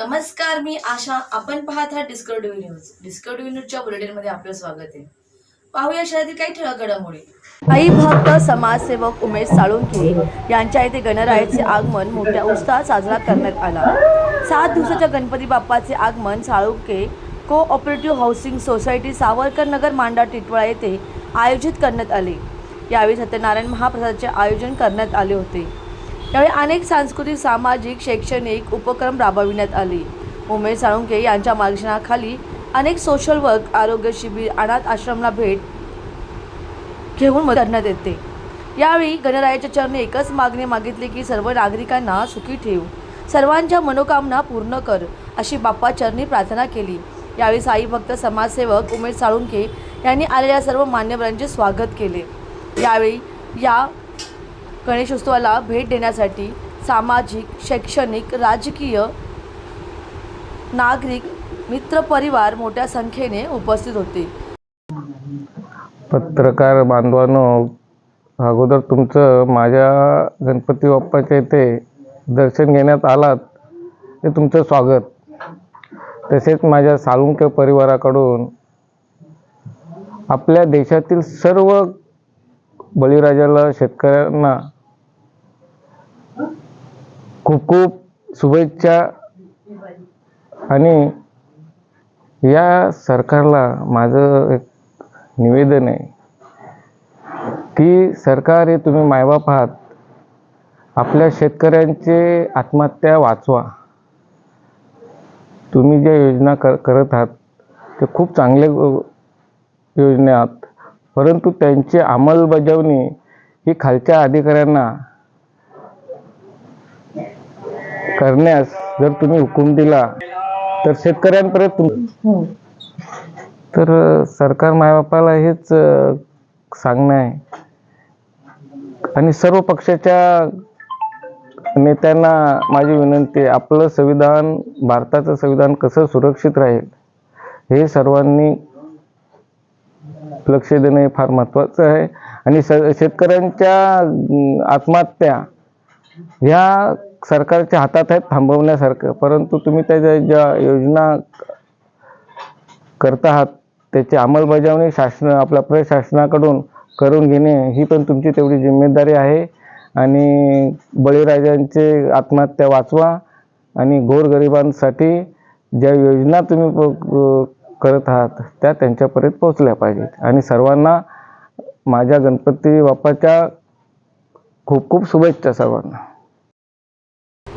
नमस्कार मी आशा. आपण पाहत आहात डिस्कवरी न्यूज डिस्कवरी न्यूजच्या बुलेटिनमध्ये आपलं स्वागत आहे. पाहूया शहरातील काही ठळक घडामोडी आई भक्त समाजसेवक उमेश साळुंखे यांच्या इथे गणरायाचे आगमन मोठ्या उत्साहात साजरा करण्यात आला. सात दिवसाच्या गणपती बाप्पाचे आगमन Salunkhe cooperative housing society Savarkar Nagar Manda Titwala येथे आयोजित करण्यात आले. यावेळी सत्यनारायण महाप्रसादाचे आयोजन करण्यात आले होते. यावेळी अनेक सांस्कृतिक सामाजिक शैक्षणिक उपक्रम राबविण्यात आले. उमेश साळुंके यांच्या मार्गदर्शनाखाली अनेक सोशल वर्क आरोग्य शिबिर अनाथ आश्रमला भेट घेऊन करण्यात येते. यावेळी गणरायाच्या चरणी एकच मागणी मागितली की सर्व नागरिकांना सुखी ठेव. सर्वांच्या मनोकामना पूर्ण कर अशी बाप्पा चरणी प्रार्थना केली. यावेळी साई भक्त समाजसेवक उमेश साळुंके यांनी आलेल्या सर्व मान्यवरांचे स्वागत केले. यावेळी या गणेशोत्सवाला भेट देण्यासाठी सामाजिक शैक्षणिक राजकीय नागरिक मित्रपरिवार मोठ्या संख्येने उपस्थित होते. पत्रकार बांधवांनो अगोदर तुमचं माझ्या गणपती बाप्पाच्या इथे दर्शन घेण्यात आलात ते तुमचं स्वागत. तसेच माझ्या साळुंके परिवाराकडून आपल्या देशातील सर्व बळीराजाला शेतकऱ्यांना खूप खूप शुभेच्छा. आणि या सरकारला माझं एक निवेदन आहे की सरकार हे तुम्ही मायबाप आहात. आपल्या शेतकऱ्यांचे आत्महत्या वाचवा. तुम्ही ज्या योजना कर करत आहात ते खूप चांगले योजना आहात. परंतु त्यांची अंमलबजावणी ही खालच्या अधिकाऱ्यांना करण्यास जर तुम्ही हुकूम दिला तर शेतकऱ्यांपर्यंत तुम तर सरकार मायबापाला हेच सांगणं आहे. आणि सर्व पक्षाच्या नेत्यांना माझी विनंती आहे आपलं संविधान भारताचं संविधान कसं सुरक्षित राहील हे सर्वांनी लक्ष देणं हे फार महत्त्वाचं आहे. आणि स शेतकऱ्यांच्या आत्महत्या ह्या सरकारच्या हातात आहेत थांबवण्यासारखं. परंतु तुम्ही त्याच्या ज्या योजना करत आहात त्याची अंमलबजावणी शासन आपल्या प्रशासनाकडून करून घेणे ही पण तुमची तेवढी जिम्मेदारी आहे. आणि बळीराजांचे आत्महत्या वाचवा आणि गोरगरिबांसाठी ज्या योजना तुम्ही करत आहात त्या त्यांच्यापर्यंत पोहोचल्या पाहिजेत. आणि सर्वांना माझ्या गणपती बाप्पाच्या खूप खूप शुभेच्छा सर्वांना.